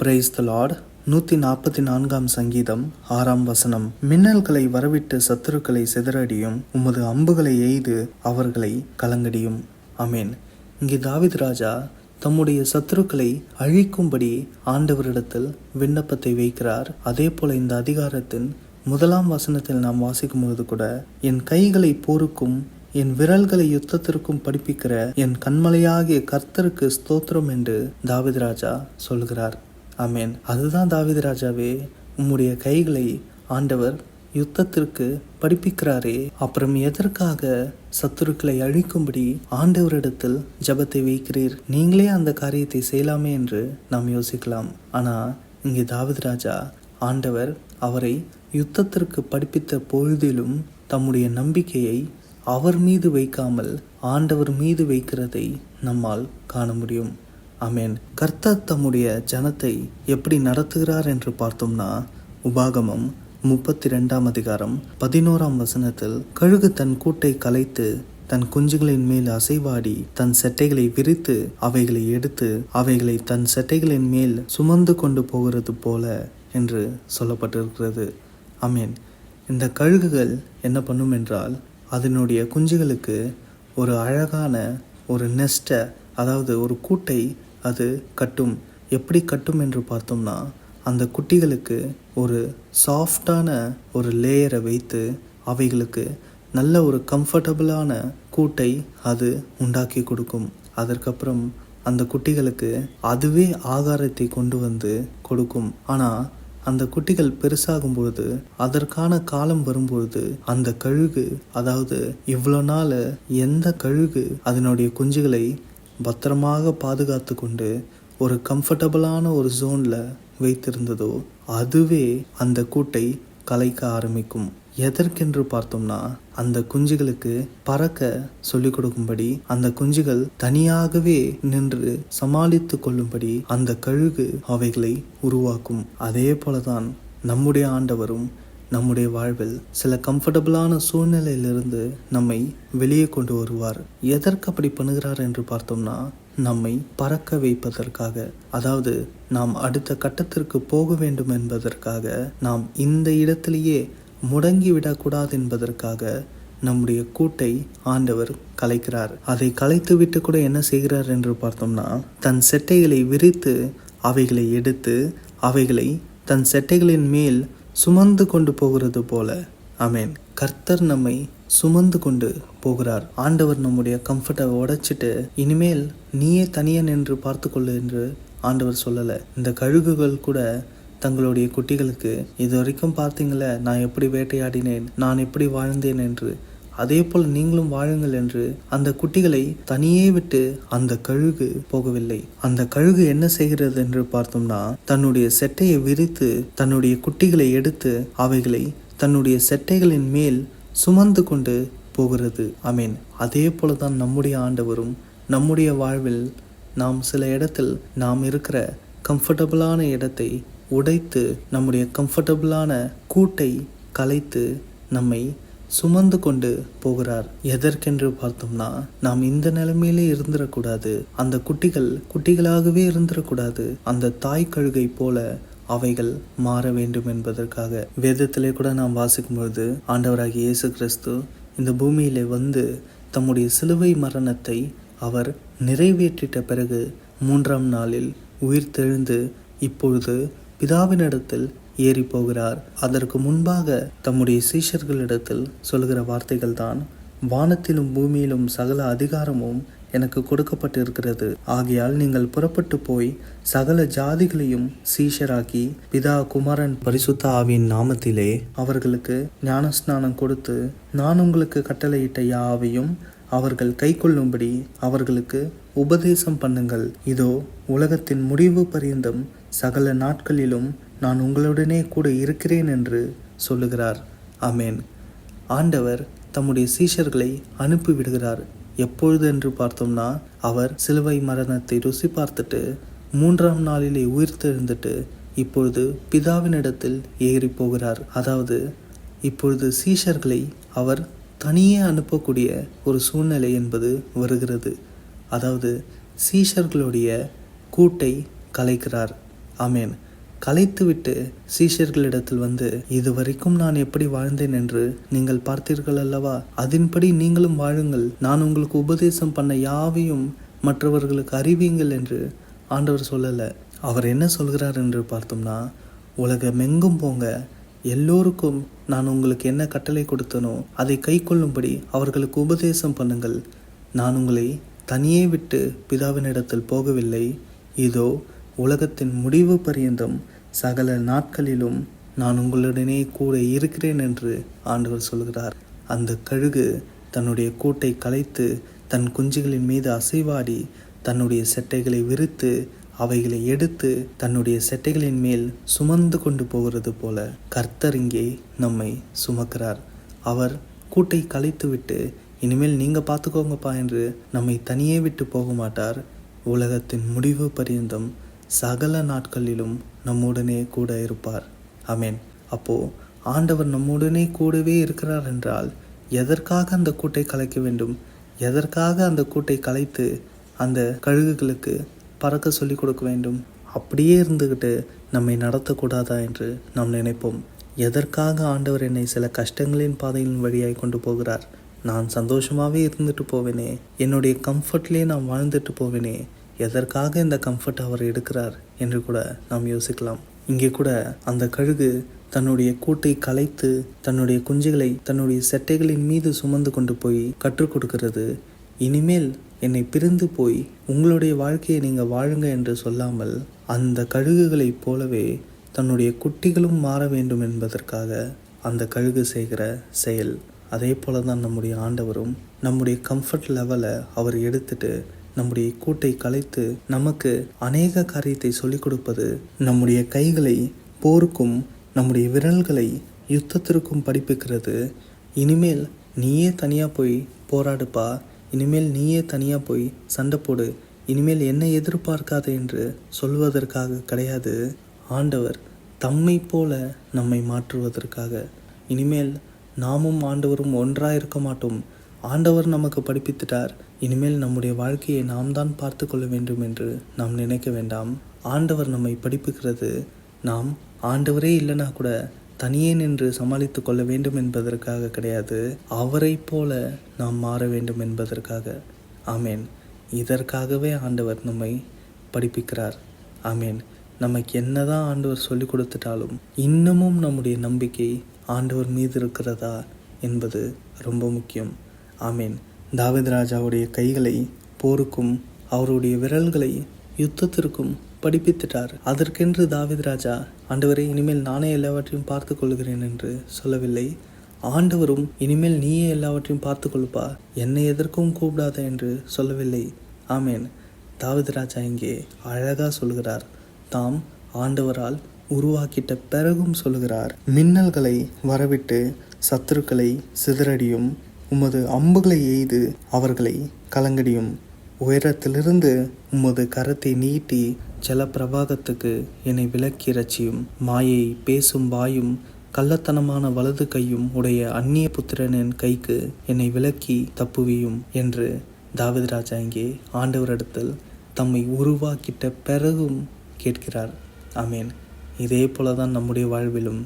Praise the Lord நூற்றி நாற்பத்தி நான்காம் சங்கீதம் ஆறாம் வசனம். மின்னல்களை வரவிட்டு சத்துருக்களை சிதறடியும் உமது அம்புகளை எய்து அவர்களை கலங்கடியும். அமேன் இங்கே தாவித் ராஜா தம்முடைய சத்துருக்களை அழிக்கும்படி ஆண்டவரிடத்தில் விண்ணப்பத்தை வைக்கிறார். அதே போல இந்த அதிகாரத்தின் முதலாம் வசனத்தில் நாம் வாசிக்கும் பொழுது கூட என் கைகளை போருக்கும் என் விரல்களை யுத்தத்திற்கும் படிப்பிக்கிற என் கண்மலையாகிய கர்த்தருக்கு ஸ்தோத்திரம் என்று தாவித் ராஜா சொல்கிறார். ஆமேன். அதுதான் தாவித ராஜாவே உம்முடைய கைகளை ஆண்டவர் யுத்தத்திற்கு படிப்பிக்கிறாரே. அப்புறம் எதற்காக சத்துருக்களை அழிக்கும்படி ஆண்டவரிடத்தில் ஜபத்தை வைக்கிறீர்? நீங்களே அந்த காரியத்தை செய்யலாமே என்று நாம் யோசிக்கலாம். ஆனா இங்கே தாவித ராஜா ஆண்டவர் அவரை யுத்தத்திற்கு படிப்பித்த பொழுதிலும் தம்முடைய நம்பிக்கையை அவர் மீது வைக்காமல் ஆண்டவர் மீது வைக்கிறதை நம்மால் காண முடியும். ஆமேன். கர்த்தர் தம்முடைய ஜனத்தை எப்படி நடத்துகிறார் என்று பார்த்தோம்னா உபாகமம் முப்பத்தி ரெண்டாம் அதிகாரம் பதினோராம் வசனத்தில் கழுகு தன் கூட்டை கலைத்து தன் குஞ்சுகளின் மேல் அசைவாடி தன் செட்டைகளை விரித்து அவைகளை எடுத்து அவைகளை தன் செட்டைகளின் மேல் சுமந்து கொண்டு போகிறது போல என்று சொல்லப்பட்டிருக்கிறது. அமேன் இந்த கழுகுகள் என்ன பண்ணும் என்றால் அதனுடைய குஞ்சுகளுக்கு ஒரு அழகான ஒரு நெஸ்ட்டை அதாவது ஒரு கூட்டை அது கட்டும். எப்படி கட்டும் என்று பார்த்தோம்னா அந்த குட்டிகளுக்கு ஒரு சாஃப்டான ஒரு லேயரை வைத்து அவைகளுக்கு நல்ல ஒரு கம்ஃபர்டபுளான கூட்டை அது உண்டாக்கி கொடுக்கும். அதற்கப்புறம் அந்த குட்டிகளுக்கு அதுவே ஆகாரத்தை கொண்டு வந்து கொடுக்கும். ஆனால் அந்த குட்டிகள் பெருசாகும் பொழுது அதற்கான காலம் வரும்பொழுது அந்த கழுகு அதாவது இவ்வளோ நாள் எந்த கழுகு அதனுடைய குஞ்சுகளை பத்திரமாக பாதுகாத்து கொண்டு ஒரு கம்ஃபர்டபுளான ஒரு ஜோனில் வைத்திருந்ததோ அதுவே அந்த கூட்டை கலைக்க ஆரம்பிக்கும். எதற்கென்று பார்த்தோம்னா அந்த குஞ்சுகளுக்கு பறக்க சொல்லிக் கொடுக்கும்படி அந்த குஞ்சுகள் தனியாகவே நின்று சமாளித்து கொள்ளும்படி அந்த கழுகு அவைகளை உருவாக்கும். அதே போலதான் நம்முடைய ஆண்டவரும் நம்முடைய வாழ்வில் சில கம்ஃபர்டபுளான சூழ்நிலையிலிருந்து நம்மை வெளியே கொண்டு வருவார். எதற்கு அப்படி பண்ணுகிறார் என்று பார்த்தோம்னா நம்மை பறக்க வைப்பதற்காக அதாவது நாம் அடுத்த கட்டத்திற்கு போக வேண்டும் என்பதற்காக நாம் இந்த இடத்திலேயே முடங்கிவிடக்கூடாது என்பதற்காக நம்முடைய கூட்டை ஆண்டவர் கலைக்கிறார். அதை கலைத்து விட்டு கூட என்ன செய்கிறார் என்று பார்த்தோம்னா தன் செட்டைகளை விரித்து அவைகளை எடுத்து அவைகளை தன் செட்டைகளின் மேல் சுமந்து கொண்டு போகிறது போல. அமேன் கர்த்தர் நம்மை சுமந்து கொண்டு போகிறார். ஆண்டவர் நம்முடைய கம்ஃபர்ட்டை உடைச்சிட்டு இனிமேல் நீயே தனியே நின்று பார்த்துக்கொள்ளு என்று ஆண்டவர் சொல்லலை. இந்த கழுகுகள் கூட தங்களுடைய குட்டிகளுக்கு இது வரைக்கும் பார்த்தீங்களே நான் எப்படி வேட்டையாடினேன் நான் எப்படி வாழ்ந்தேன் என்று அதே போல் நீங்களும் வாழுங்கள் என்று அந்த குட்டிகளை தனியே விட்டு அந்த கழுகு போகவில்லை. அந்த கழுகு என்ன செய்கிறது என்று பார்த்தோம்னா தன்னுடைய செட்டையை விரித்து தன்னுடைய குட்டிகளை எடுத்து அவைகளை தன்னுடைய செட்டைகளின் மேல் சுமந்து கொண்டு போகிறது. அமீன் அதே போல தான் நம்முடைய ஆண்டவரும் நம்முடைய வாழ்வில் நாம் சில இடத்தில் நாம் இருக்கிற கம்ஃபர்டபுளான இடத்தை உடைத்து நம்முடைய கம்ஃபர்டபுளான கூட்டை கலைத்து நம்மை சுமந்து கொண்டு போகிறார். எதற்கென்று பார்த்தோம்னா நாம் இந்த நிலைமையிலே இருந்துடக்கூடாது. அந்த குட்டிகள் குட்டிகளாகவே இருந்துடக்கூடாது. அந்த தாய் கழுகை போல அவைகள் மாற வேண்டும் என்பதற்காக. வேதத்திலே கூட நாம் வாசிக்கும் பொழுது ஆண்டவராகிய இயேசு கிறிஸ்து இந்த பூமியிலே வந்து தம்முடைய சிலுவை மரணத்தை அவர் நிறைவேற்றிட்ட பிறகு மூன்றாம் நாளில் உயிர் தெழுந்து இப்பொழுது பிதாவினிடத்தில் ஏறி போகிறார் அதற்கு முன்பாக தம்முடைய சீஷர்களிடத்தில் சொல்கிற வார்த்தைகள் தான் வானத்திலும் பூமியிலும் சகல அதிகாரமும் எனக்கு கொடுக்கப்பட்டிருக்கிறது. ஆகையால் நீங்கள் புறப்பட்டு போய் சகல ஜாதிகளையும் சீஷராக்கி பிதா குமாரன் பரிசுத்த ஆவியின் நாமத்திலே அவர்களுக்கு ஞானஸ்நானம் கொடுத்து நான் உங்களுக்கு கட்டளையிட்ட யாவையும் அவர்கள் கைக்கொள்ளும்படி அவர்களுக்கு உபதேசம் பண்ணுங்கள். இதோ உலகத்தின் முடிவு பரியந்தம் சகல நாட்களிலும் நான் உங்களுடனே கூட இருக்கிறேன் என்று சொல்லுகிறார். அமேன் ஆண்டவர் தம்முடைய சீஷர்களை அனுப்பிவிடுகிறார். எப்பொழுது என்று பார்த்தோம்னா அவர் சிலுவை மரணத்தை ருசி பார்த்துட்டு மூன்றாம் நாளிலே உயிர்த்தெழுந்துட்டு இப்பொழுது பிதாவினிடத்தில் ஏறி போகிறார் அதாவது இப்பொழுது சீஷர்களை அவர் தனியே அனுப்பக்கூடிய ஒரு சூழ்நிலை என்பது வருகிறது. அதாவது சீஷர்களுடைய கூட்டை கலைக்கிறார். அமேன் கலைத்துவிட்டு சீஷர்களிடத்தில் வந்து இதுவரைக்கும் நான் எப்படி வாழ்ந்தேன் என்று நீங்கள் பார்த்தீர்கள் அல்லவா அதன்படி நீங்களும் வாழுங்கள். நான் உங்களுக்கு உபதேசம் பண்ண யாவையும் மற்றவர்களுக்கு அறிவியுங்கள் என்று ஆண்டவர் சொல்லலை. அவர் என்ன சொல்கிறார் என்று பார்த்தோம்னா உலகமெங்கும் போங்க. எல்லோருக்கும் நான் உங்களுக்கு என்ன கட்டளை கொடுத்தனோ அதை கை கொள்ளும்படி அவர்களுக்கு உபதேசம் பண்ணுங்கள். நான் உங்களை தனியே விட்டு பிதாவினிடத்தில் போகவில்லை. இதோ உலகத்தின் முடிவு பரியந்தம் சகல நாட்களிலும் நான் உங்களுடனே கூட இருக்கிறேன் என்று ஆண்டவர் சொல்கிறார். அந்த கழுகு தன்னுடைய கூட்டை கலைத்து தன் குஞ்சுகளின் மீது அசைவாடி தன்னுடைய செட்டைகளை விரித்து அவைகளை எடுத்து தன்னுடைய செட்டைகளின் மேல் சுமந்து கொண்டு போகிறது போல கர்த்தர் இங்கே நம்மை சுமக்கிறார். அவர் கூட்டை கலைத்துவிட்டு இனிமேல் நீங்கள் பார்த்துக்கோங்கப்பா என்று நம்மை தனியே விட்டு போக மாட்டார். உலகத்தின் முடிவு பரியந்தம் சகல நாட்களிலும் நம்முடனே கூட இருப்பார். அமேன் அப்போ ஆண்டவர் நம்முடனே கூடவே இருக்கிறார் என்றால் எதற்காக அந்த கூட்டை கலைக்க வேண்டும்? எதற்காக அந்த கூட்டை கலைத்து அந்த கழுகுகளுக்கு பறக்க சொல்லி கொடுக்க வேண்டும்? அப்படியே இருந்துக்கிட்டு நம்மை நடத்தக்கூடாதா என்று நாம் நினைப்போம். எதற்காக ஆண்டவர் என்னை சில கஷ்டங்களின் பாதையின் வழியாய் கொண்டு போகிறார்? நான் சந்தோஷமாகவே இருந்துட்டு போவேனே. என்னுடைய கம்ஃபர்ட்லேயே நான் வாழ்ந்துட்டு போவேனே. எதற்காக இந்த கம்ஃபர்ட் அவர் எடுக்கிறார் என்று கூட நாம் யோசிக்கலாம். இங்கே கூட அந்த கழுகு தன்னுடைய கூட்டை கலைத்து தன்னுடைய குஞ்சுகளை தன்னுடைய செட்டைகளின் மீது சுமந்து கொண்டு போய் கற்றுக் கொடுக்கிறது. இனிமேல் என்னை பிரிந்து போய் உங்களுடைய வாழ்க்கையை நீங்கள் வாழுங்க என்று சொல்லாமல் அந்த கழுகுகளைப் போலவே தன்னுடைய குட்டிகளும் மாற வேண்டும் என்பதற்காக அந்த கழுகு செய்கிற செயல். அதே போல தான் நம்முடைய ஆண்டவரும் நம்முடைய கம்ஃபர்ட் லெவலை அவர் எடுத்துட்டு நம்முடைய கூட்டை கலைத்து நமக்கு அநேக காரியத்தை சொல்லிக் கொடுப்பது நம்முடைய கைகளை போருக்கும் நம்முடைய விரல்களை யுத்தத்திற்கும் படிப்புக்கிறது. இனிமேல் நீயே தனியாக போய் போராடுப்பா. இனிமேல் நீயே தனியாக போய் சண்டை போடு. இனிமேல் என்ன எதிர்பார்க்காத என்று சொல்வதற்காக கிடையாது. ஆண்டவர் தம்மை போல நம்மை மாற்றுவதற்காக. இனிமேல் நாமும் ஆண்டவரும் ஒன்றாக இருக்க மாட்டோம். ஆண்டவர் நமக்கு படிப்பித்துட்டார். இனிமேல் நம்முடைய வாழ்க்கையை நாம் தான் பார்த்து கொள்ள வேண்டும் என்று நாம் நினைக்க வேண்டாம். ஆண்டவர் நம்மை படிப்புகிறது நாம் ஆண்டவரே இல்லைனா கூட தனியே நின்று சமாளித்து கொள்ள வேண்டும் என்பதற்காக கிடையாது. அவரை போல நாம் மாற வேண்டும் என்பதற்காக. ஆமேன். இதற்காகவே ஆண்டவர் நம்மை படிப்பிக்கிறார். ஆமேன். நமக்கு என்னதான் ஆண்டவர் சொல்லி கொடுத்துட்டாலும் இன்னமும் நம்முடைய நம்பிக்கை ஆண்டவர் மீது இருக்கிறதா என்பது ரொம்ப முக்கியம். ஆமேன். தாவித் ராஜாவுடைய கைகளை போருக்கும் அவருடைய விரல்களை யுத்தத்திற்கும் படிப்பித்துட்டார். அதற்கென்று தாவித் ராஜா ஆண்டவரை இனிமேல் நானே எல்லாவற்றையும் பார்த்து கொள்கிறேன் என்று சொல்லவில்லை. ஆண்டவரும் இனிமேல் நீயே எல்லாவற்றையும் பார்த்து கொள்ப்பா என்னை எதற்கும் கூப்பிடாத என்று சொல்லவில்லை. ஆமேன். தாவித் ராஜா இங்கே அழகா சொல்கிறார். தாம் ஆண்டவரால் உருவாக்கிட்ட பிறகும் சொல்கிறார். மின்னல்களை வரவிட்டு சத்துருக்களை சிதறடியும் உமது அம்புகளை எய்து அவர்களை கலங்கடியும். உயரத்திலிருந்து உமது கரத்தை நீட்டி ஜலப்பிரபாகத்துக்கு என்னை விலக்கி ரச்சியும் மாயை பேசும் வாயும் கள்ளத்தனமான வலது கையும் உடைய அந்நிய புத்திரனின் கைக்கு என்னை விலக்கி தப்புவியும் என்று தாவித் ராஜா இங்கே ஆண்டவரிடத்தில் தம்மை உருவாக்கிட்ட பிறகும் கேட்கிறார். ஆமேன். இதே போல தான் நம்முடைய வாழ்விலும்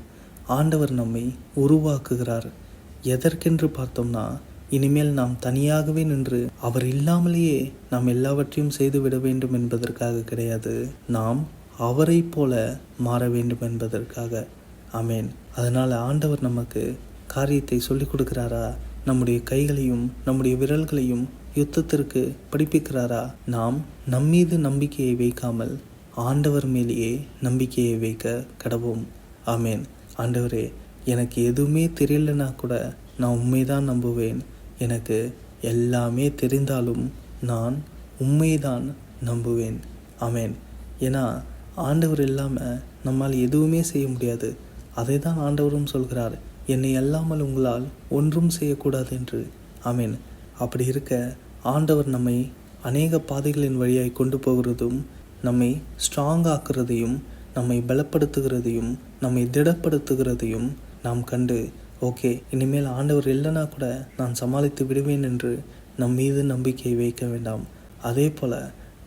ஆண்டவர் நம்மை உருவாக்குகிறார். எதற்கென்று பார்த்தோம்னா இனிமேல் நாம் தனியாகவே நின்று அவர் இல்லாமலேயே நாம் எல்லாவற்றையும் செய்துவிட வேண்டும் என்பதற்காக கிடையாது. நாம் அவரை போல மாற வேண்டும் என்பதற்காக. அமேன் அதனால் ஆண்டவர் நமக்கு காரியத்தை சொல்லிக் கொடுக்கிறாரா? நம்முடைய கைகளையும் நம்முடைய விரல்களையும் யுத்தத்திற்கு படிப்பிக்கிறாரா? நாம் நம்மீது நம்பிக்கையை வைக்காமல் ஆண்டவர் மேலேயே நம்பிக்கையை வைக்க கடவோம். ஆமேன். ஆண்டவரே எனக்கு எதுவுமே தெரியலனா கூட நான் உண்மை தான் நம்புவேன். எனக்கு எல்லாமே தெரிந்தாலும் நான் உண்மைதான் நம்புவேன். அமேன் ஏன்னா ஆண்டவர் இல்லாமல் நம்மால் எதுவுமே செய்ய முடியாது. அதை தான் ஆண்டவரும் சொல்கிறார். என்னை அல்லாமல் உங்களால் ஒன்றும் செய்யக்கூடாது என்று. அமேன் அப்படி இருக்க ஆண்டவர் நம்மை அநேக பாதைகளின் வழியாய் கொண்டு போகிறதும் நம்மை ஸ்ட்ராங் ஆக்குறதையும் நம்மை பலப்படுத்துகிறதையும் நம்மை திடப்படுத்துகிறதையும் நாம் கண்டு ஓகே இனிமேல் ஆண்டவர் இல்லைனா கூட நான் சமாளித்து விடுவேன் என்று நம் மீது நம்பிக்கை வைக்க வேண்டாம். அதே போல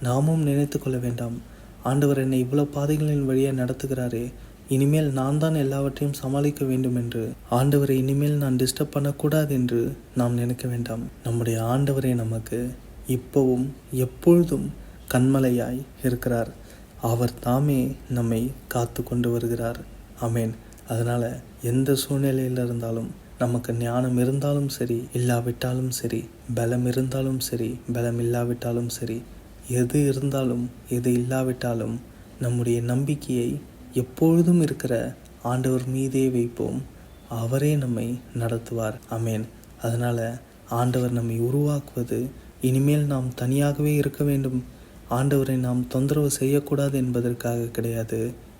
நாமும் நினைத்து கொள்ள வேண்டாம். ஆண்டவர் என்னை இவ்வளோ பாதைகளின் வழியாக நடத்துகிறாரே இனிமேல் நான் தான் எல்லாவற்றையும் சமாளிக்க வேண்டும் என்று. ஆண்டவரை இனிமேல் நான் டிஸ்டர்ப் பண்ணக்கூடாது என்று நாம் நினைக்க வேண்டாம். நம்முடைய ஆண்டவரே நமக்கு இப்போவும் எப்பொழுதும் கண்மலையாய் இருக்கிறார். அவர் தாமே நம்மை காத்து கொண்டு வருகிறார். அமேன் அதனால் எந்த சூழ்நிலையில் இருந்தாலும் நமக்கு ஞானம் இருந்தாலும் சரி இல்லாவிட்டாலும் சரி பலம் இருந்தாலும் சரி பலம் இல்லாவிட்டாலும் சரி எது இருந்தாலும் எது இல்லாவிட்டாலும் நம்முடைய நம்பிக்கையை எப்பொழுதும் இருக்கிற ஆண்டவர் மீதே வைப்போம். அவரே நம்மை நடத்துவார். அமேன் அதனால் ஆண்டவர் நம்மை உருவாக்குவது இனிமேல் நாம் தனியாகவே இருக்க வேண்டும். ஆண்டவரை நாம் தொந்தரவு செய்யக்கூடாது என்பதற்காக கிடையாது.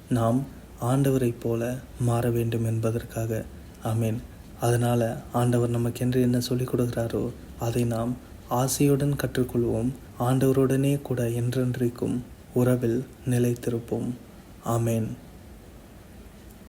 நாம் ஆண்டவரைப் போல மாற வேண்டும் என்பதற்காக. அமீன் அதனால் ஆண்டவர் நமக்கென்று என்ன சொல்லிக் கொடுக்கிறாரோ அதை நாம் ஆசையுடன் கற்றுக்கொள்வோம். ஆண்டவருடனே கூட என்றென்றைக்கும் உறவில் நிலைத்திருப்போம். ஆமேன்.